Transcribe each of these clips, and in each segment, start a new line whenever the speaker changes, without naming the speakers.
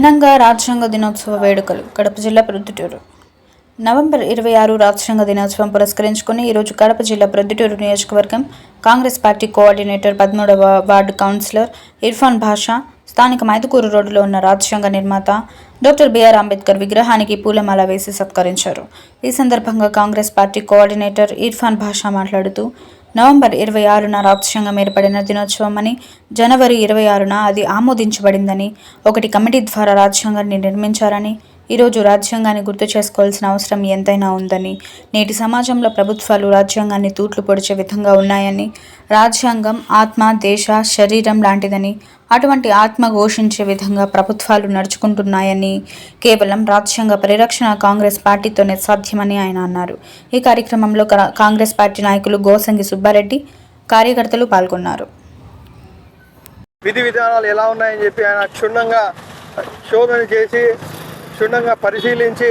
ఘనంగా రాజ్యాంగ దినోత్సవ వేడుకలు కడప జిల్లా ప్రొద్దుటూరు. నవంబర్ ఇరవై ఆరు రాజ్యాంగ దినోత్సవం పురస్కరించుకుని ఈరోజు కడప జిల్లా ప్రొద్దుటూరు నియోజకవర్గం కాంగ్రెస్ పార్టీ కోఆర్డినేటర్ పదమూడవ వార్డు కౌన్సిలర్ ఇర్ఫాన్ భాషా స్థానిక మైదుకూరు రోడ్డులో ఉన్న రాజ్యాంగ నిర్మాత డాక్టర్ బిఆర్ అంబేద్కర్ విగ్రహానికి పూలమాల వేసి సత్కరించారు. ఈ సందర్భంగా కాంగ్రెస్ పార్టీ కోఆర్డినేటర్ ఇర్ఫాన్ భాషా మాట్లాడుతూ నవంబర్ ఇరవై ఆరున రాజ్యాంగం ఏర్పడిన దినోత్సవం అని జనవరి ఇరవై ఆరున అది ఆమోదించబడిందని ఒకటి కమిటీ ద్వారా రాజ్యాంగాన్ని నిర్మించారని ఈరోజు రాజ్యాంగాన్ని గుర్తు చేసుకోవాల్సిన అవసరం ఎంతైనా ఉందని నేటి సమాజంలో ప్రభుత్వాలు రాజ్యాంగాన్ని తూట్లు పొడిచే విధంగా ఉన్నాయని రాజ్యాంగం ఆత్మ దేశ శరీరం లాంటిదని అటువంటి ఆత్మ ఘోషించే విధంగా ప్రభుత్వాలు నడుచుకుంటున్నాయని కేవలం రాజ్యాంగ పరిరక్షణ కాంగ్రెస్ పార్టీతోనే సాధ్యమని ఆయన అన్నారు. ఈ కార్యక్రమంలో కాంగ్రెస్ పార్టీ నాయకులు గోసంగి సుబ్బారెడ్డి కార్యకర్తలు పాల్గొన్నారు.
విధి విధానాలు ఎలా ఉన్నాయని చెప్పి ఆయన క్షుణ్ణంగా శోధన చేసి క్షుణ్ణంగా పరిశీలించి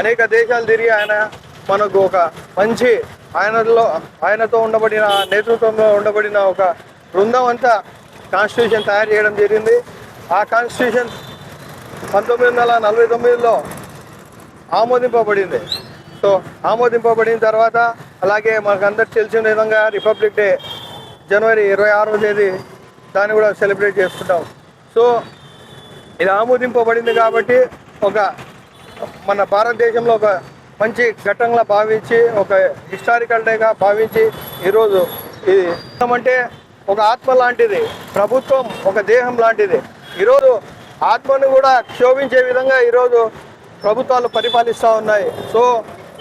అనేక దేశాలు తిరిగి ఆయన మనకు ఒక మంచి ఆయనలో ఆయనతో ఉండబడిన నేతృత్వంలో ఉండబడిన ఒక బృందం అంతా కాన్స్టిట్యూషన్ తయారు చేయడం జరిగింది. ఆ కాన్స్టిట్యూషన్ పంతొమ్మిది వందల నలభై తొమ్మిదిలో ఆమోదింపబడింది. సో ఆమోదింపబడిన తర్వాత అలాగే మనకు అందరికి తెలిసిన విధంగా రిపబ్లిక్ డే జనవరి ఇరవై ఆరో తేదీ దాన్ని కూడా సెలబ్రేట్ చేసుకుంటాం. సో ఇది ఆమోదింపబడింది కాబట్టి ఒక మన భారతదేశంలో ఒక మంచి ఘట్టంగా భావించి ఒక హిస్టారికల్ డేగా భావించి ఈరోజు ఇది అంటే ఒక ఆత్మ లాంటిది ప్రభుత్వం ఒక దేహం లాంటిది. ఈరోజు ఆత్మను కూడా క్షోభించే విధంగా ఈరోజు ప్రభుత్వాలు పరిపాలిస్తూ ఉన్నాయి. సో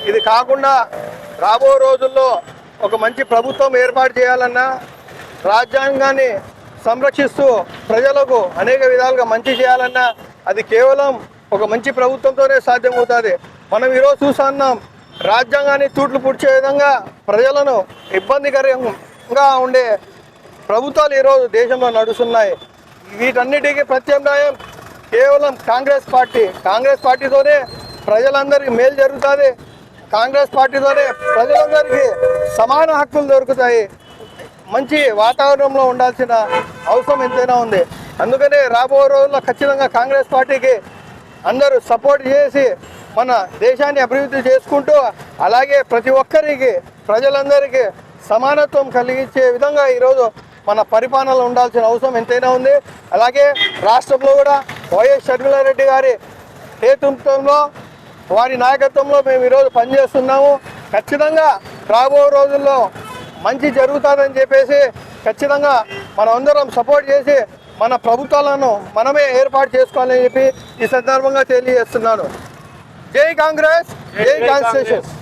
ఇది కాకుండా రాబో రోజుల్లో ఒక మంచి ప్రభుత్వం ఏర్పాటు చేయాలన్నా రాజ్యాంగాన్ని సంరక్షిస్తూ ప్రజలకు అనేక విధాలుగా మంచి చేయాలన్నా అది కేవలం ఒక మంచి ప్రభుత్వంతోనే సాధ్యమవుతుంది. మనం ఈరోజు చూస్తున్నాం రాజ్యాంగాన్ని తూట్లు పుడిచే విధంగా ప్రజలను ఇబ్బందికరంగా ఉండే ప్రభుత్వాలు ఈరోజు దేశంలో నడుస్తున్నాయి. వీటన్నిటికీ ప్రత్యామ్నాయం కేవలం కాంగ్రెస్ పార్టీ. కాంగ్రెస్ పార్టీతోనే ప్రజలందరికీ మేలు జరుగుతుంది. కాంగ్రెస్ పార్టీతోనే ప్రజలందరికీ సమాన హక్కులు దొరుకుతాయి. మంచి వాతావరణంలో ఉండాల్సిన అవసరం ఎంతైనా ఉంది. అందుకనే రాబోయే రోజుల్లో ఖచ్చితంగా కాంగ్రెస్ పార్టీకి అందరూ సపోర్ట్ చేసి మన దేశాన్ని అభివృద్ధి చేసుకుంటూ అలాగే ప్రతి ఒక్కరికి ప్రజలందరికీ సమానత్వం కలిగించే విధంగా ఈరోజు మన పరిపాలన ఉండాల్సిన అవసరం ఎంతైనా ఉంది. అలాగే రాష్ట్రంలో కూడా వైఎస్ షర్మిలారెడ్డి గారి నేతృత్వంలో వారి నాయకత్వంలో మేము ఈరోజు పనిచేస్తున్నాము. ఖచ్చితంగా రాబో రోజుల్లో మంచి జరుగుతుందని చెప్పేసి ఖచ్చితంగా మనం అందరం సపోర్ట్ చేసి మన ప్రభుత్వాలను మనమే ఏర్పాటు చేసుకోవాలని చెప్పి ఈ సందర్భంగా తెలియజేస్తున్నాను. జై కాంగ్రెస్ జై కాన్స్టిట్యూషన్